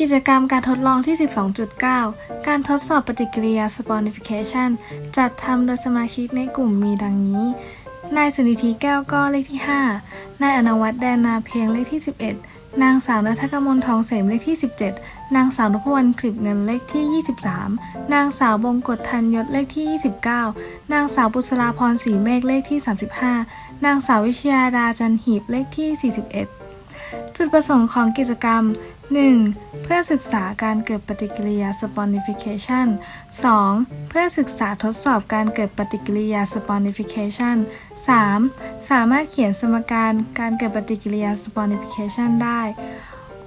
กิจกรรมการทดลองที่ 12.9 การทดสอบปฏิกิริยา Sponification จัดทำโดยสมาชิกในกลุ่มมีดังนี้ นายสุนิธิแก้วก้อเลขที่ 5 นายอนวัตแดนนาเพียงเลขที่ 11 นางสาวนัทกมลทองเสมเลขที่ 17 นางสาวนพวรรณคลิปเงินเลขที่ 23 นางสาวบงกฎทันยศเลขที่ 29 นางสาวบุษราพรศรีเมฆเลขที่ 35 นางสาววิชยาดาจันหีบเลขที่ 41 จุดประสงค์ของกิจกรรม 1. เพื่อศึกษาการเกิดปฏิกิริยา Sponification 2. เพื่อศึกษาทดสอบการเกิดปฏิกิริยา Sponification 3. สามารถเขียนสมการการเกิดปฏิกิริยา Sponification ได้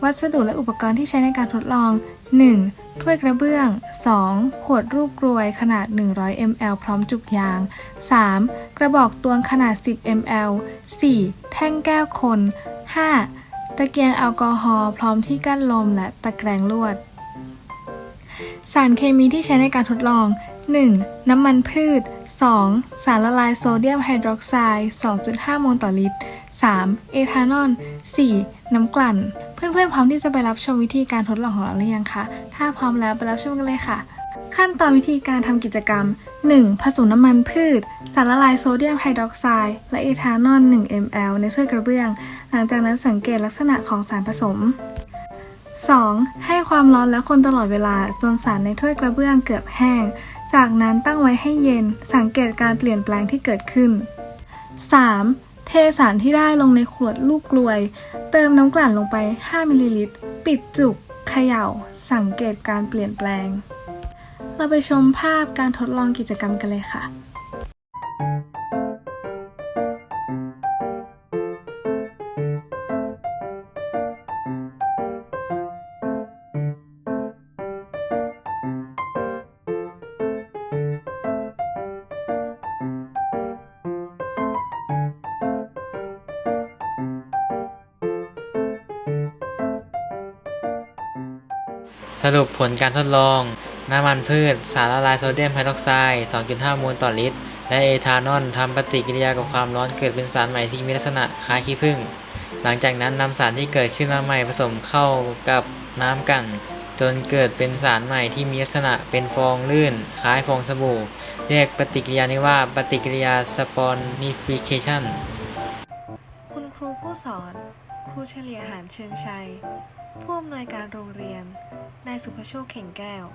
วัสดุและอุปกรณ์ที่ใช้ในการทดลอง 1. ถ้วยกระเบื้อง 2. ขวดรูปกรวยขนาด 100 ml พร้อมจุกยาง 3. กระบอกตวงขนาด 10 ml 4. แท่งแก้วคน 5. ตะเกียงแอลกอฮอล์พร้อมที่กั้นลมและตะแกรงลวด สารเคมีที่ใช้ในการทดลอง 1. น้ำมันพืช 2. สารละลายโซเดียมไฮดรอกไซด์ 2.5 โมลต่อลิตร 3. เอทานอล 4. น้ำกลั่น เพื่อนๆ พร้อมที่จะไปรับชมวิธีการทดลองของเราหรือยังคะ ถ้าพร้อมแล้วไปรับชมกันเลยค่ะ ขั้นตอนวิธีการทำกิจกรรม 1. ผสมน้ำมันพืช สารละลายโซเดียมไฮดรอกไซด์และเอทานอล 1 ml ในถ้วยกระเบื้อง หลังจากนั้นสังเกตลักษณะของสารผสม 2. ให้ความร้อนและคนตลอดเวลาจนสารในถ้วยกระเบื้องเกือบแห้ง จากนั้นตั้งไว้ให้เย็น สังเกตการเปลี่ยนแปลงที่เกิดขึ้น 3. เทสารที่ได้ลงในขวดลูกกลวย เติมน้ำกลั่นลงไป 5มิลลิลิตร ปิดจุกเขย่า สังเกตการเปลี่ยนแปลง เราไปชมภาพการทดลองกิจกรรมกันเลยค่ะ สรุปผลการทดลอง น้ำมันพืช สารละลายโซเดียมไฮดรอกไซด์ 2.5โมลต่อลิตร และเอทานอลทำปฏิกิริยากับความร้อนเกิดเป็นสารใหม่ที่มีลักษณะคล้ายขี้ผึ้ง หลังจากนั้นนำสารที่เกิดขึ้นมาใหม่ผสมเข้ากับน้ำกัน จนเกิดเป็นสารใหม่ที่มีลักษณะเป็นฟองลื่น คล้ายฟองสบู่ เรียกปฏิกิริยานี้ว่าปฏิกิริยาสปอนนิฟิเคชันคุณครูผู้สอน ครูเฉลียหารเชิงชัย ผู้อำนวยการโรงเรียน นายสุภโชคเข่งแก้ว